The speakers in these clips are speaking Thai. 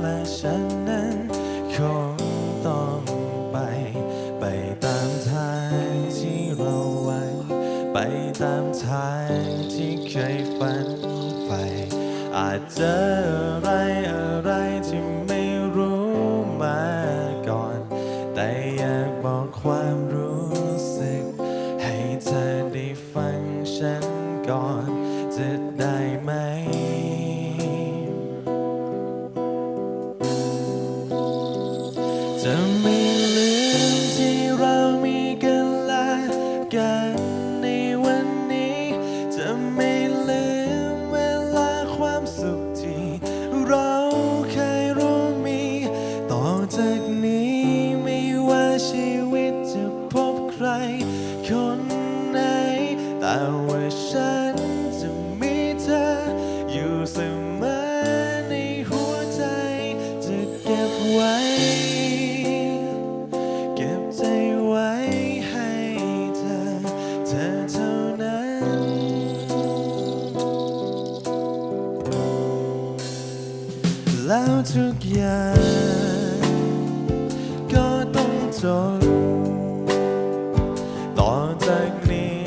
และฉันนั้นคงต้องไป ไปตามทางที่เราไว้ ไปตามทางที่เคยฝันใฝ่อาจเจออะไรอะไรที่ไม่รู้มาก่อน แต่อยากบอกความรู้สึก ให้เธอได้ฟังฉันก่อนจะได้ไหม จะไม่ลืมที่เรามีกันและกันในวันนี้ จะไม่ลืมเวลาความสุขที่เราเคยรู้มี ต่อจากนี้ไม่ว่าชีวิตจะพบใคร คนไหน แต่ว่าฉันจะมีเธออยู่เสมอในหัวใจจะเก็บไว้ แล้วทุกอย่างก็ต้องจบต่อจากนี้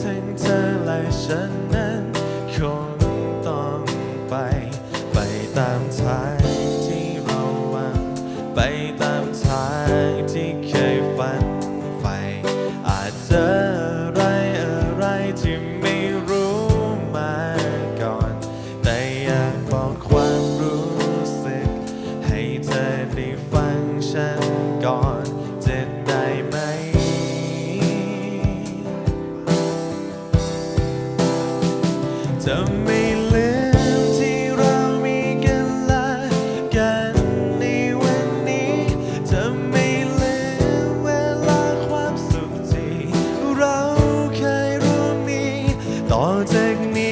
ทั้งเธอและฉันนั้นคงต้องไป ไปตามทางที่เราวางไปตามทางที่เคยฝันใฝ่อาจเจออะไรอะไรที่ไม่รู้ จะไม่ลืมที่เรามีกันและกันในวันนี้ จะไม่ลืมเวลาความสุขที่เราเคยร่วมมีต่อจากนี้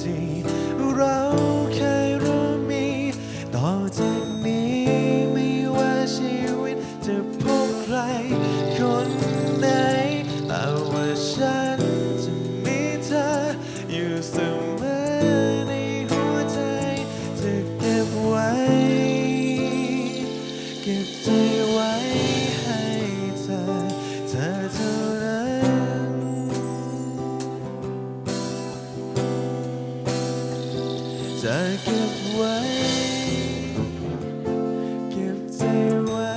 ที่เราเคยรู้มี ต่อจากนี้ไม่ว่าชีวิตจะพบใคร จะเก็บไว้ เก็บใจไว้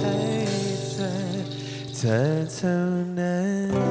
ให้เธอ เธอเท่านั้น